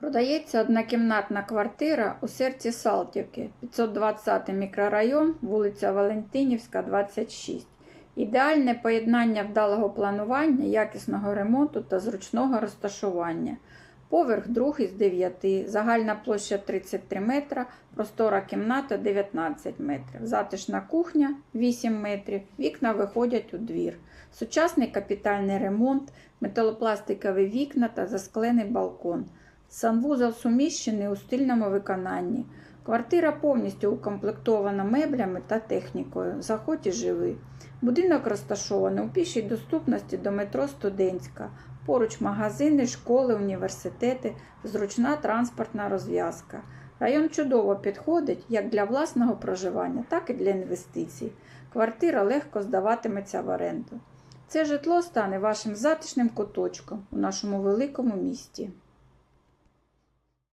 Продається однокімнатна квартира у серці Салтівки, 520 мікрорайон, вулиця Валентинівська, 26. Ідеальне поєднання вдалого планування, якісного ремонту та зручного розташування. Поверх другий з 9, загальна площа 33 метра, простора кімната 19 метрів, затишна кухня 8 метрів, вікна виходять у двір. Сучасний капітальний ремонт, металопластикові вікна та засклений балкон. Санвузол суміщений у стильному виконанні. Квартира повністю укомплектована меблями та технікою. Заходь і живи. Будинок розташований у пішій доступності до метро Студентська. Поруч магазини, школи, університети, зручна транспортна розв'язка. Район чудово підходить як для власного проживання, так і для інвестицій. Квартира легко здаватиметься в оренду. Це житло стане вашим затишним куточком у нашому великому місті.